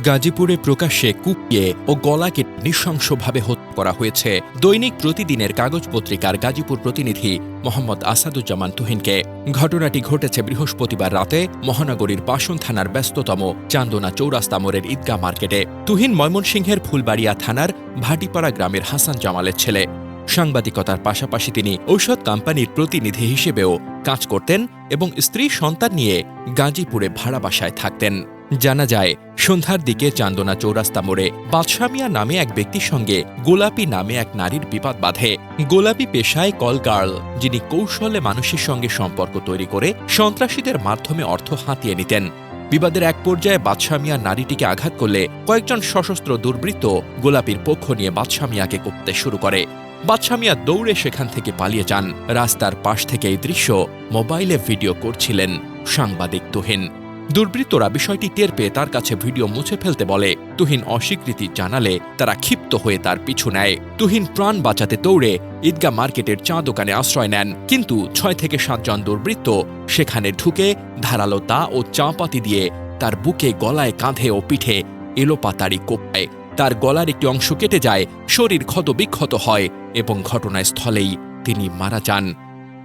গাজীপুরে প্রকাশ্যে কুপিয়ে ও গলাকে নৃশংসভাবে হত্যা করা হয়েছে। দৈনিক প্রতিদিনের কাগজ পত্রিকার গাজীপুর প্রতিনিধি মোহাম্মদ আসাদুজ্জামান তুহিনকে। ঘটনাটি ঘটেছে বৃহস্পতিবার রাতে মহানগরীর পাশন থানার ব্যস্ততম চান্দনা চৌরাস্তা মোড়ের ঈদগাহ মার্কেটে। তুহিন ময়মনসিংহের ফুলবাড়িয়া থানার ভাটিপাড়া গ্রামের হাসান জামালের ছেলে। সাংবাদিকতার পাশাপাশি তিনি ঔষধ কোম্পানির প্রতিনিধি হিসেবেও কাজ করতেন এবং স্ত্রী সন্তান নিয়ে গাজীপুরে ভাড়া বাসায় থাকতেন। জানা যায়, সন্ধ্যার দিকে চান্দনা চৌরাস্তা মোড়ে বাদশামিয়া নামে এক ব্যক্তির সঙ্গে গোলাপি নামে এক নারীর বিবাদ বাঁধে। গোলাপি পেশায় কল গার্ল, যিনি কৌশলে মানুষের সঙ্গে সম্পর্ক তৈরি করে সন্ত্রাসীদের মাধ্যমে অর্থ হাতিয়ে নিতেন। বিবাদের এক পর্যায়ে বাদশাহ মিয়া নারীটিকে আঘাত করলে কয়েকজন সশস্ত্র দুর্বৃত্ত গোলাপির পক্ষ নিয়ে বাদশাহ মিয়াকে কুপতে শুরু করে। বাদশাহ মিয়া দৌড়ে সেখান থেকে পালিয়ে যান। রাস্তার পাশ থেকে এই দৃশ্য মোবাইলে ভিডিও করছিলেন সাংবাদিক তুহিন। দুর্বৃত্তরা বিষয়টি টের পেয়ে তার কাছে ভিডিও মুছে ফেলতে বলে। তুহিন অস্বীকৃতি জানালে তারা ক্ষিপ্ত হয়ে তার পিছু নেয়। তুহিন প্রাণ বাঁচাতে দৌড়ে ঈদগা মার্কেটের চা দোকানে আশ্রয় নেন। কিন্তু ছয় থেকে সাতজন দুর্বৃত্ত সেখানে ঢুকে ধারালো দা ও চাপাতি দিয়ে তার বুকে গলায় কাঁধে ও পিঠে এলোপাতাড়ি কোপায়। তার গলার একটি অংশ কেটে যায়, শরীর ক্ষত বিক্ষত হয় এবং ঘটনাস্থলেই তিনি মারা যান।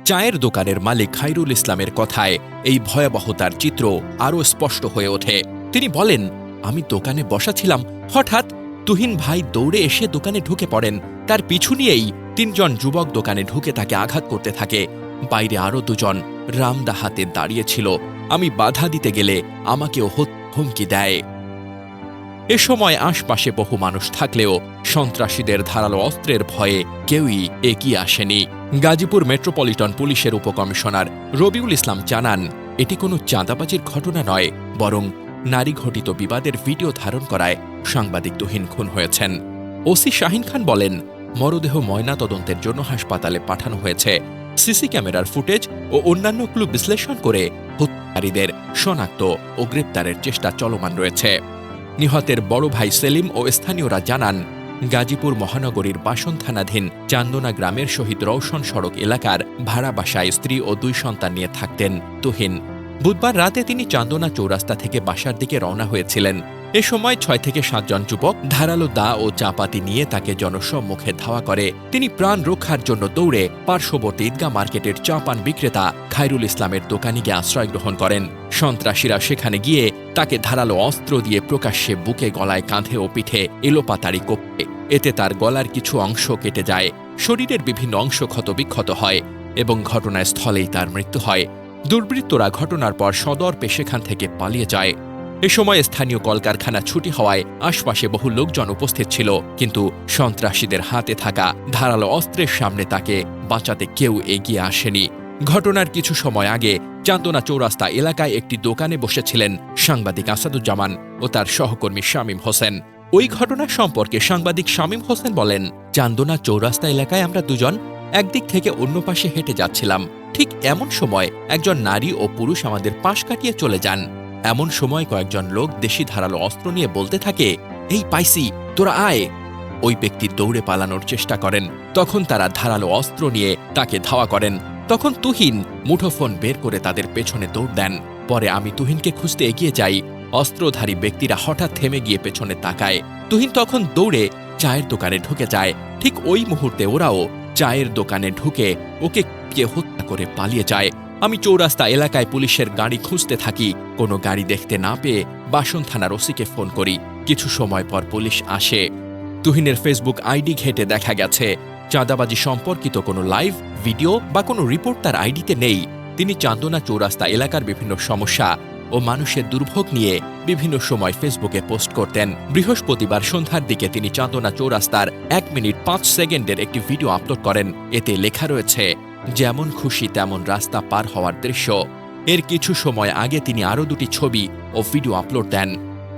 চায়ের দোকানের মালিক খাইরুল ইসলামের কথায় এই ভয়াবহতার চিত্র আরও স্পষ্ট হয়ে ওঠে। তিনি বলেন, আমি দোকানে বসা ছিলাম হঠাৎ তুহিন ভাই দৌড়ে এসে দোকানে ঢুকে পড়েন। তার পিছু নিয়েই তিনজন যুবক দোকানে ঢুকে তাকে আঘাত করতে থাকে। বাইরে আরও দুজন রামদা হাতে দাঁড়িয়েছিল আমি বাধা দিতে গেলে আমাকেও হুমকি দেয়। এ সময় আশপাশে বহু মানুষ থাকলেও সন্ত্রাসীদের ধারালো অস্ত্রের ভয়ে কেউই এগিয়ে আসেনি। গাজীপুর মেট্রোপলিটন পুলিশের উপকমিশনার রবিউল ইসলাম জানান, এটি কোনো চাঁদাবাজির ঘটনা নয়, বরং নারী ঘটিত বিবাদের ভিডিও ধারণ করায় সাংবাদিক তুহিন খুন হয়েছেন। ওসি শাহিন খান বলেন, মরদেহ ময়না তদন্তের জন্য হাসপাতালে পাঠানো হয়েছে। সিসি ক্যামেরার ফুটেজ ও অন্যান্য ক্লু বিশ্লেষণ করে হত্যাকারীদের শনাক্ত ও গ্রেপ্তারের চেষ্টা চলমান রয়েছে। নিহতের বড় ভাই সেলিম ও স্থানীয়রা জানান, গাজীপুর মহানগরীর বাসন থানাধীন চান্দনা গ্রামের শহীদ রওশন সড়ক এলাকার ভাড়া বাসায় স্ত্রী ও দুই সন্তান নিয়ে থাকতেন তুহিন। বুধবার রাতে তিনি চান্দনা চৌরাস্তা থেকে বাসার দিকে রওনা হয়েছিলেন। এ সময় ছয় থেকে সাতজন যুবক ধারালো দা ও চাপাতি নিয়ে তাকে জনসম্মুখে ধাওয়া করে। তিনি প্রাণ রক্ষার জন্য দৌড়ে পার্শ্ববর্তী ঈদগা মার্কেটের চা পান বিক্রেতা খায়রুল ইসলামের দোকানে গিয়ে আশ্রয় গ্রহণ করেন। সন্ত্রাসীরা সেখানে গিয়ে তাকে ধারালো অস্ত্র দিয়ে প্রকাশ্যে বুকে গলায় কাঁধে ও পিঠে এলোপাতাড়ি কোপে এতে তার গলার কিছু অংশ কেটে যায়। শরীরের বিভিন্ন অংশ ক্ষতবিক্ষত হয় এবং ঘটনাস্থলেই তার মৃত্যু হয়। দুর্বৃত্তরা ঘটনার পর সদর্পে সেখান থেকে পালিয়ে যায়। এ সময় স্থানীয় কলকারখানা ছুটি হওয়ায় আশপাশে বহু লোকজন উপস্থিত ছিল, কিন্তু সন্ত্রাসীদের হাতে থাকা ধারালো অস্ত্রের সামনে তাকে বাঁচাতে কেউ এগিয়ে আসেনি। ঘটনার কিছু সময় আগে চান্দনা চৌরাস্তা এলাকায় একটি দোকানে বসেছিলেন সাংবাদিক আসাদুজ্জামান ও তার সহকর্মী শামীম হোসেন। ওই ঘটনা সম্পর্কে সাংবাদিক শামীম হোসেন বলেন, চান্দনা চৌরাস্তা এলাকায় আমরা দুজন একদিক থেকে অন্য পাশে হেঁটে যাচ্ছিলাম। ঠিক এমন সময় একজন নারী ও পুরুষ আমাদের পাশ কাটিয়ে চলে যান। এমন সময় কয়েকজন লোক দেশি ধারালো অস্ত্র নিয়ে বলতে থাকে, এই পাইসি, তোরা আয়। ওই ব্যক্তি দৌড়ে পালানোর চেষ্টা করেন। তখন তারা ধারালো অস্ত্র নিয়ে তাকে ধাওয়া করেন। তখন তুহিন মুঠোফোন বের করে তাদের পেছনে দৌড় দেন। পরে আমি তুহিনকে খুঁজতে এগিয়ে যাই। অস্ত্রধারী ব্যক্তিরা হঠাৎ থেমে গিয়ে পেছনে তাকায়। তুহিন তখন দৌড়ে চায়ের দোকানে ঢুকে যায়। ঠিক ওই মুহূর্তে ওরাও চায়ের দোকানে ঢুকে ওকে হত্যা করে পালিয়ে যায়। আমি চৌরাস্তা এলাকায় পুলিশের গাড়ি খুঁজতে থাকি। কোনো গাড়ি দেখতে না পেয়ে বাসন থানার ওসিকে ফোন করি। কিছু সময় পর পুলিশ আসে। তুহিনের ফেসবুক আইডি ঘেটে দেখা গেছে। চাঁদাবাজি সম্পর্কিত কোনো লাইভ, ভিডিও বা কোনো রিপোর্ট তার আইডিতে নেই। তিনি চান্দনা চৌরাস্তা এলাকার বিভিন্ন সমস্যা ও মানুষের দুর্ভোগ নিয়ে বিভিন্ন সময় ফেসবুকে পোস্ট করতেন। বৃহস্পতিবার সন্ধ্যার দিকে তিনি চান্দনা চৌরাস্তার এক মিনিট পাঁচ সেকেন্ডের একটি ভিডিও আপলোড করেন। এতে লেখা রয়েছে যেমন খুশি তেমন রাস্তা পার হওয়ার দৃশ্য। এর কিছু সময় আগে তিনি আরও দুটি ছবি ও ভিডিও আপলোড দেন।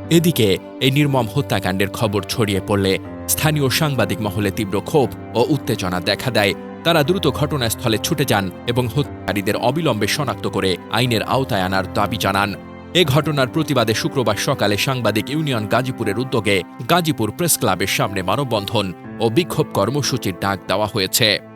এদিকে, এই নির্মম হত্যাকাণ্ডের খবর ছড়িয়ে পড়লে স্থানীয় সাংবাদিক মহলে তীব্র ক্ষোভ ও উত্তেজনা দেখা দেয়। তারা দ্রুত ঘটনাস্থলে ছুটে যান এবং হত্যাকারীদের অবিলম্বে শনাক্ত করে আইনের আওতায় আনার দাবি জানান। এ ঘটনার প্রতিবাদে শুক্রবার সকালে সাংবাদিক ইউনিয়ন গাজীপুরের উদ্যোগে গাজীপুর প্রেস ক্লাবের সামনে মানববন্ধন ও বিক্ষোভ কর্মসূচির ডাক দেওয়া হয়েছে।